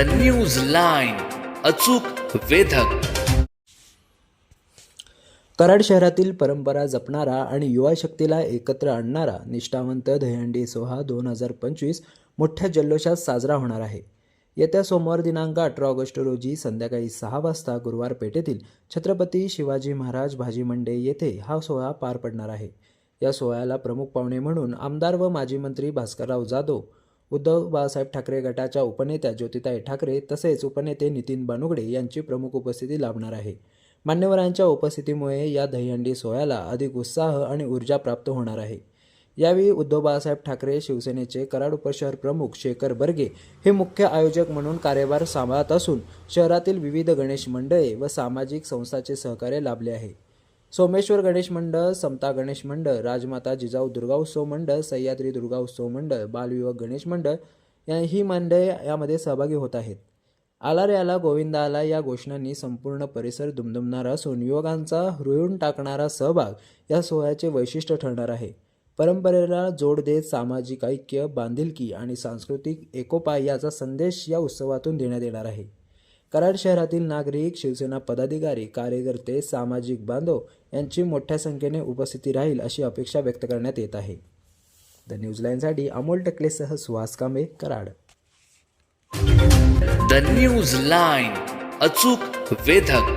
The news line अचूक वेधक. कराड शहरातील परंपरा जपणारा आणि युवा शक्तीला एकत्र आणणारा निष्ठावंत दहंडी सोहा दोन हजार पंचवीस मोठ्या जल्लोषात साजरा होणार आहे. येत्या सोमवार दिनांक अठरा ऑगस्ट रोजी संध्याकाळी सहा वाजता गुरुवार पेठेतील छत्रपती शिवाजी महाराज भाजी मंडई येथे हा सोहळा पार पडणार आहे. या सोहळ्याला प्रमुख पाहुणे म्हणून आमदार व माजी मंत्री भास्करराव जाधव उद्धव बाळासाहेब ठाकरे गटाच्या उपनेत्या ज्योतिताई ठाकरे तसेच उपनेते नितीन बानुगडे यांची प्रमुख उपस्थिती लाभणार आहे. मान्यवरांच्या उपस्थितीमुळे या दहीहंडी सोहळ्याला अधिक उत्साह आणि ऊर्जा प्राप्त होणार आहे. यावेळी उद्धव बाळासाहेब ठाकरे शिवसेनेचे कराड उपशहर प्रमुख शेखर बर्गे हे मुख्य आयोजक म्हणून कार्यभार सांभाळत असून शहरातील विविध गणेश मंडळे व सामाजिक संस्थांचे सहकार्य लाभले आहे. सोमेश्वर गणेश मंडळ समता गणेश मंडळ राजमाता जिजाऊ दुर्गा उत्सव मंडळ सह्याद्री दुर्गा उत्सव मंडळ बालविवाह गणेश मंडळ या ही मंडळे यामध्ये सहभागी होत आहेत. आला रे आला गोविंदा आला या घोषणांनी संपूर्ण परिसर दुमदुमणार असून युवकांचा रुळून टाकणारा सहभाग या सोहळ्याचे वैशिष्ट्य ठरणार आहे. परंपरेला जोड देत सामाजिक ऐक्य बांधिलकी आणि सांस्कृतिक एकोपा याचा संदेश या उत्सवातून देण्यात येणार आहे. कराड शहरातील नागरिक शिवसेना पदाधिकारी कार्यकर्ते सामाजिक बांधव यांची मोठ्या संख्येने उपस्थिती राहील अशी अपेक्षा व्यक्त करण्यात येत आहे. द न्यूजलाईनसाठी Amol टकलेसह Suhas Kambe Karad. The news line अचूक वेधक.